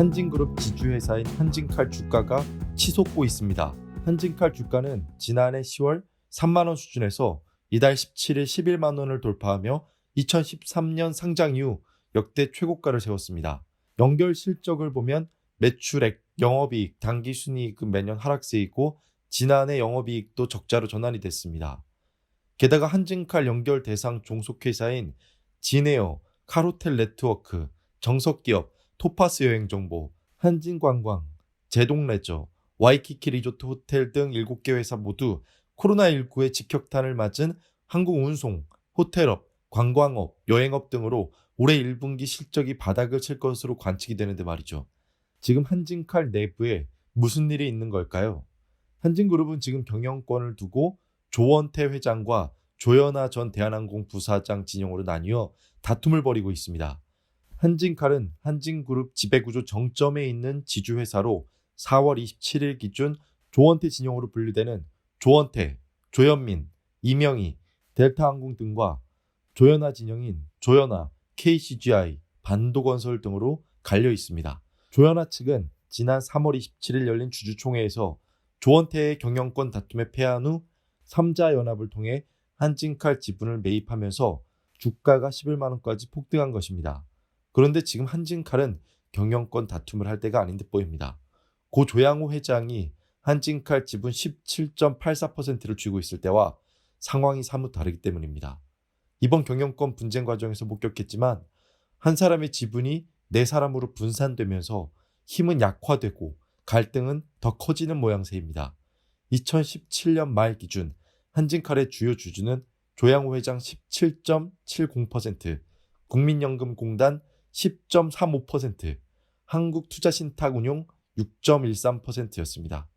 한진그룹 지주회사인 한진칼 주가가 치솟고 있습니다. 한진칼 주가는 지난해 10월 3만원 수준에서 이달 17일 11만원을 돌파하며 2013년 상장 이후 역대 최고가를 세웠습니다. 연결 실적을 보면 매출액, 영업이익, 당기순이익은 매년 하락세 있고 지난해 영업이익도 적자로 전환이 됐습니다. 게다가 한진칼 연결 대상 종속회사인 진에어, 카로텔 네트워크, 정석기업, 토파스 여행 정보, 한진관광, 제동레저, 와이키키 리조트 호텔 등 7개 회사 모두 코로나19의 직격탄을 맞은 항공운송, 호텔업, 관광업, 여행업 등으로 올해 1분기 실적이 바닥을 칠 것으로 관측이 되는데 말이죠. 지금 한진칼 내부에 무슨 일이 있는 걸까요? 한진그룹은 지금 경영권을 두고 조원태 회장과 조연아 전 대한항공 부사장 진영으로 나뉘어 다툼을 벌이고 있습니다. 한진칼은 한진그룹 지배구조 정점에 있는 지주회사로 4월 27일 기준 조원태 진영으로 분류되는 조원태, 조현민, 이명희, 델타항공 등과 조연아 진영인 조연아, KCGI, 반도건설 등으로 갈려 있습니다. 조연아 측은 지난 3월 27일 열린 주주총회에서 조원태의 경영권 다툼에 패한 후 3자 연합을 통해 한진칼 지분을 매입하면서 주가가 11만 원까지 폭등한 것입니다. 그런데 지금 한진칼은 경영권 다툼을 할 때가 아닌 듯 보입니다. 고 조양호 회장이 한진칼 지분 17.84%를 쥐고 있을 때와 상황이 사뭇 다르기 때문입니다. 이번 경영권 분쟁 과정에서 목격했지만 한 사람의 지분이 네 사람으로 분산되면서 힘은 약화되고 갈등은 더 커지는 모양새입니다. 2017년 말 기준 한진칼의 주요 주주는 조양호 회장 17.70%, 국민연금공단 10.35%, 한국투자신탁운용 6.13%였습니다.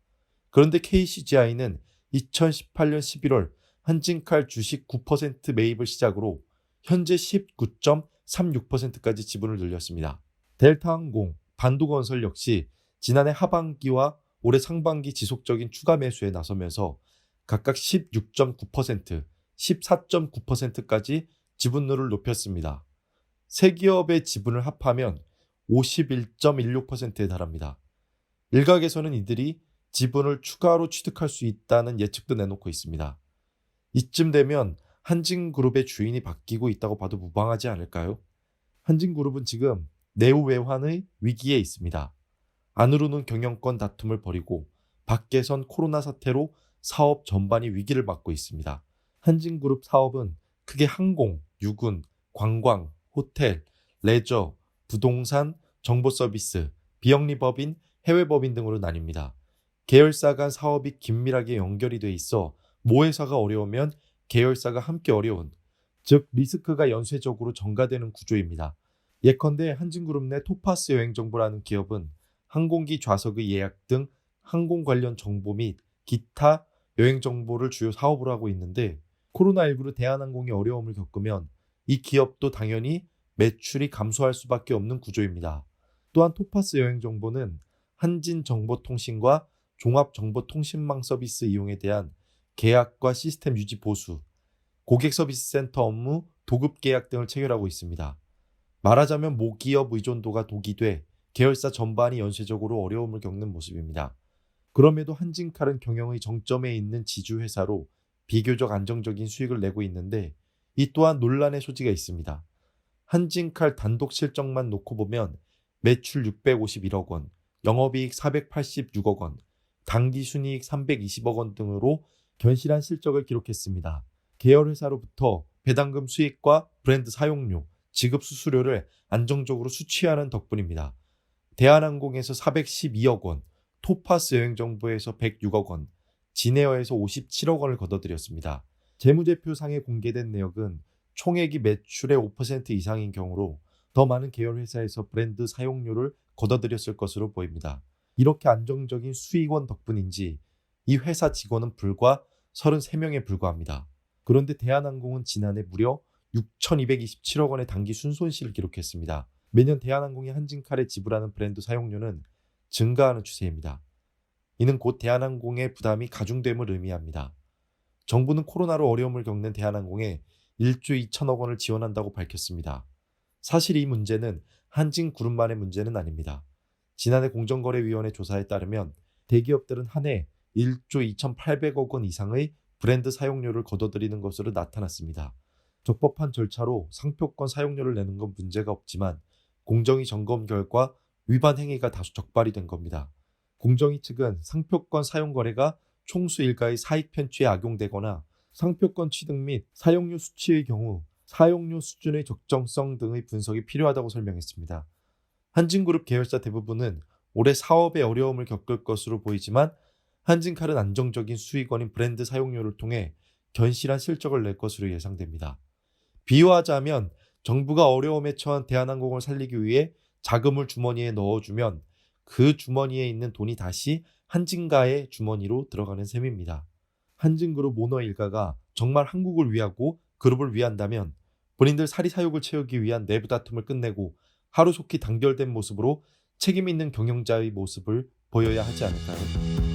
그런데 KCGI는 2018년 11월 한진칼 주식 9% 매입을 시작으로 현재 19.36%까지 지분을 늘렸습니다. 델타항공, 반도건설 역시 지난해 하반기와 올해 상반기 지속적인 추가 매수에 나서면서 각각 16.9%, 14.9%까지 지분율을 높였습니다. 세 기업의 지분을 합하면 51.16%에 달합니다. 일각에서는 이들이 지분을 추가로 취득할 수 있다는 예측도 내놓고 있습니다. 이쯤 되면 한진그룹의 주인이 바뀌고 있다고 봐도 무방하지 않을까요? 한진그룹은 지금 내후 외환의 위기에 있습니다. 안으로는 경영권 다툼을 벌이고 밖에선 코로나 사태로 사업 전반이 위기를 맞고 있습니다. 한진그룹 사업은 크게 항공, 유군, 관광, 호텔, 레저, 부동산, 정보 서비스, 비영리 법인, 해외 법인 등으로 나뉩니다. 계열사 간 사업이 긴밀하게 연결이 돼 있어 모 회사가 어려우면 계열사가 함께 어려운, 즉 리스크가 연쇄적으로 전가되는 구조입니다. 예컨대 한진그룹 내 토파스 여행정보라는 기업은 항공기 좌석의 예약 등 항공 관련 정보 및 기타 여행 정보를 주요 사업으로 하고 있는데 코로나19로 대한항공이 어려움을 겪으면 이 기업도 당연히 매출이 감소할 수밖에 없는 구조입니다. 또한 토파스 여행 정보는 한진 정보통신과 종합정보통신망 서비스 이용에 대한 계약과 시스템 유지 보수, 고객 서비스 센터 업무, 도급 계약 등을 체결하고 있습니다. 말하자면 모기업 의존도가 독이 돼 계열사 전반이 연쇄적으로 어려움을 겪는 모습입니다. 그럼에도 한진칼은 경영의 정점에 있는 지주회사로 비교적 안정적인 수익을 내고 있는데 이 또한 논란의 소지가 있습니다. 한진칼 단독 실적만 놓고 보면 매출 651억 원, 영업이익 486억 원, 당기 순이익 320억 원 등으로 견실한 실적을 기록했습니다. 계열 회사로부터 배당금 수익과 브랜드 사용료, 지급 수수료를 안정적으로 수취하는 덕분입니다. 대한항공에서 412억 원, 토파스 여행정보에서 106억 원, 진에어에서 57억 원을 거둬들였습니다. 재무제표상에 공개된 내역은 총액이 매출의 5% 이상인 경우로 더 많은 계열 회사에서 브랜드 사용료를 거둬들였을 것으로 보입니다. 이렇게 안정적인 수익원 덕분인지 이 회사 직원은 불과 33명에 불과합니다. 그런데 대한항공은 지난해 무려 6,227억 원의 단기 순손실을 기록했습니다. 매년 대한항공이 한진칼에 지불하는 브랜드 사용료는 증가하는 추세입니다. 이는 곧 대한항공의 부담이 가중됨을 의미합니다. 정부는 코로나로 어려움을 겪는 대한항공에 1조 2천억 원을 지원한다고 밝혔습니다. 사실 이 문제는 한진 그룹만의 문제는 아닙니다. 지난해 공정거래위원회 조사에 따르면 대기업들은 한 해 1조 2,800억 원 이상의 브랜드 사용료를 거둬들이는 것으로 나타났습니다. 적법한 절차로 상표권 사용료를 내는 건 문제가 없지만 공정위 점검 결과 위반 행위가 다수 적발이 된 겁니다. 공정위 측은 상표권 사용 거래가 총수 일가의 사익 편취에 악용되거나 상표권 취득 및 사용료 수치의 경우 사용료 수준의 적정성 등의 분석이 필요하다고 설명했습니다. 한진그룹 계열사 대부분은 올해 사업에 어려움을 겪을 것으로 보이지만 한진칼은 안정적인 수익원인 브랜드 사용료를 통해 견실한 실적을 낼 것으로 예상됩니다. 비유하자면 정부가 어려움에 처한 대한항공을 살리기 위해 자금을 주머니에 넣어주면 그 주머니에 있는 돈이 다시 한진가의 주머니로 들어가는 셈입니다. 한진그룹 오너 일가가 정말 한국을 위하고 그룹을 위한다면 본인들 사리사욕을 채우기 위한 내부 다툼을 끝내고 하루속히 단결된 모습으로 책임 있는 경영자의 모습을 보여야 하지 않을까요?